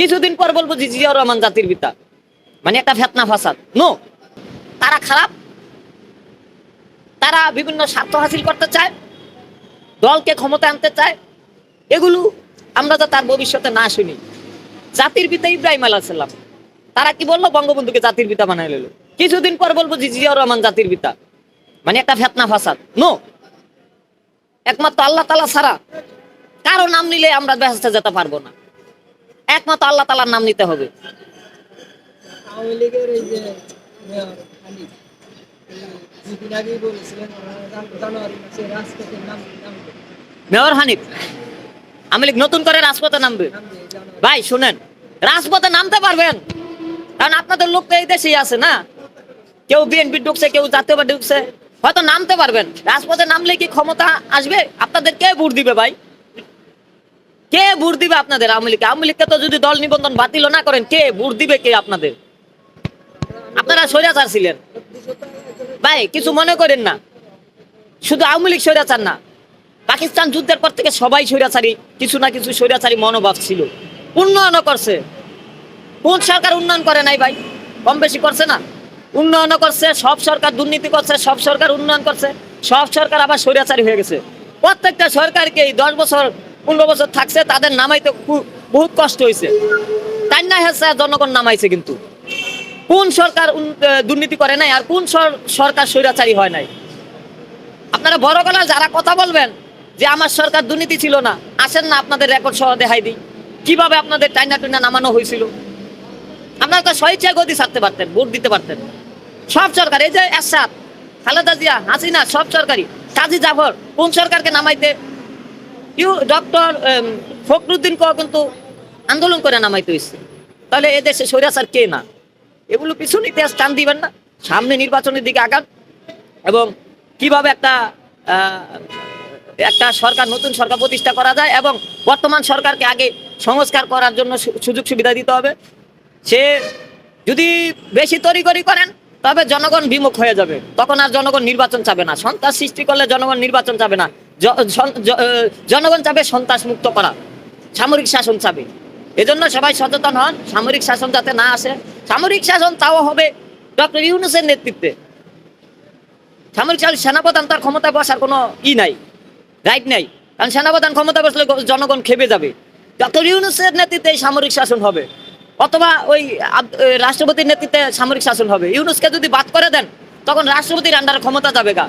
কিছুদিন পর বলব যে জিয়াউর রহমান জাতির পিতা। মানে একটা ফেতনা ফাসাদ। নো, তারা খারাপ। তারা বিভিন্ন স্বার্থ হাসিল করতে চায়। দলকে ক্ষমতা আনতে চায়। এগুলো আমরা তো তার ভবিষ্যতে না শুনি। জাতির পিতা ইব্রাহিম আলাহ সাল্লাম তারা কি বলল? বঙ্গবন্ধুকে জাতির পিতা বানাই নিল। কিছুদিন পর বলব যে জিয়াউর রহমান জাতির পিতা। মানে একটা ফেতনা ফাসাদ। নো, একমাত্র আল্লাহ তালা ছাড়া কারও নাম নিলে আমরা ব্যস্ত যেতে পারব না। একমাত্র আল্লাহ তালার নাম নিতে হবে। আওয়ামী লীগের এই যে মেয়র হানিফ এই দুদিন আগেই বলেছিলেন জানুয়ারি মাসে রাজপথের নাম মেয়র হানিফ আমি নতুন করে রাজপথে নামবে। ভাই শুনেন রাজপথে নামতে পারবেন কারণ আপনাদের লোক তো এই দেশেই আছে না। কেউ বিএনপি ঢুকছে কেউ জাতীয় পার্টি ঢুকছে হয়তো নামতে পারবেন। রাজপথে নামলে কি ক্ষমতা আসবে? আপনাদের কে ভোট দিবে ভাই। কে ভোট দিবে আপনাদের আওয়ামী লীগকে? আওয়ামী লীগকে তো যদি দল নিবন্ধন বাতিল না করেন, কে ভোট দিবে কে আপনাদের? আপনারা স্বৈরাচার ছিলেন। ভাই, কিছু মনে করেন না। শুধু আওয়ামী লীগ স্বৈরাচার না, পাকিস্তান যুদ্ধের পর থেকে সবাই স্বৈরাচারী, কিছু না কিছু স্বৈরাচারী মনোভাব ছিল। উন্নয়ন করছে। কোন সরকার উন্নয়ন করে নাই ভাই? কম বেশি করছে না। উন্নয়ন করছে, সব সরকার দুর্নীতি করছে, সব সরকার উন্নয়ন করছে, সব সরকার আবার স্বৈরাচারী হয়ে গেছে। প্রত্যেকটা সরকারকে দশ বছর পনেরো বছর থাকছে, তাদের নামাইতে বহুত কষ্ট হয়েছে তাই না হচ্ছে জনগণ নামাইছে কিন্তু। কোন সরকার দুর্নীতি করে নাই আর কোন সরকার স্বৈরাচারী হয় নাই? আপনারা বড় গলায় যারা কথা বলবেন যে আমার সরকার দুর্নীতি ছিল না, আসেন না আপনাদের রেকর্ড সহ দেখাই দিই। কীভাবে আপনাদের টাইনা টুইনা নামানো হয়েছিল? আপনারা তো স্বেচ্ছায় গদি ছাড়তে পারতেন, ভোট দিতে পারতেন। সব সরকার, এই যে এরশাদ, খালেদা জিয়া, হাসিনা, সব সরকারি কাজী জাফর, কোন সরকারকে নামাইতে ইউ ডক্টর ফখরুদ্দিন ক কিন্তু আন্দোলন করে নামাইতে হয়েছে তাহলে এদেশে স্বৈরাচার কে না? এগুলো পিছনে ইতিহাস টান দিবেন না। সামনে নির্বাচনের দিকে আগান এবং কীভাবে একটা একটা সরকার, নতুন সরকার প্রতিষ্ঠা করা যায় এবং বর্তমান সরকারকে আগে সংস্কার করার জন্য সুযোগ সুবিধা দিতে হবে। সে যদি বেশি তড়িগড়ি করেন, তবে জনগণ বিমুখ হয়ে যাবে। তখন আর জনগণ নির্বাচন চাবে না। সন্ত্রাস সৃষ্টি করলে জনগণ নির্বাচন চাবে না। জনগণ চাবে সন্ত্রাস মুক্ত করা, সামরিক শাসন চাবে এজন্য সবাই সচেতন হন, সামরিক শাসন যাতে না আসে। সামরিক শাসন তাও হবে ডক্টর ইউনুসের নেতৃত্বে। সামরিক শাসন, সেনাপ্রধান তার ক্ষমতায় বসার কোনো ই নাই রাইট নাই। কারণ সেনাপ্রধান ক্ষমতা বসলে জনগণ খেপে যাবে। ডক্টর ইউনুসের নেতৃত্বে সামরিক শাসন হবে। অথবা ওই রাষ্ট্রপতির নেতৃত্বে সামরিক শাসন হবে। ইউনুসকে যদি বাদ করে দেন, তখন রাষ্ট্রপতির আন্ডারে ক্ষমতা যাবে গা।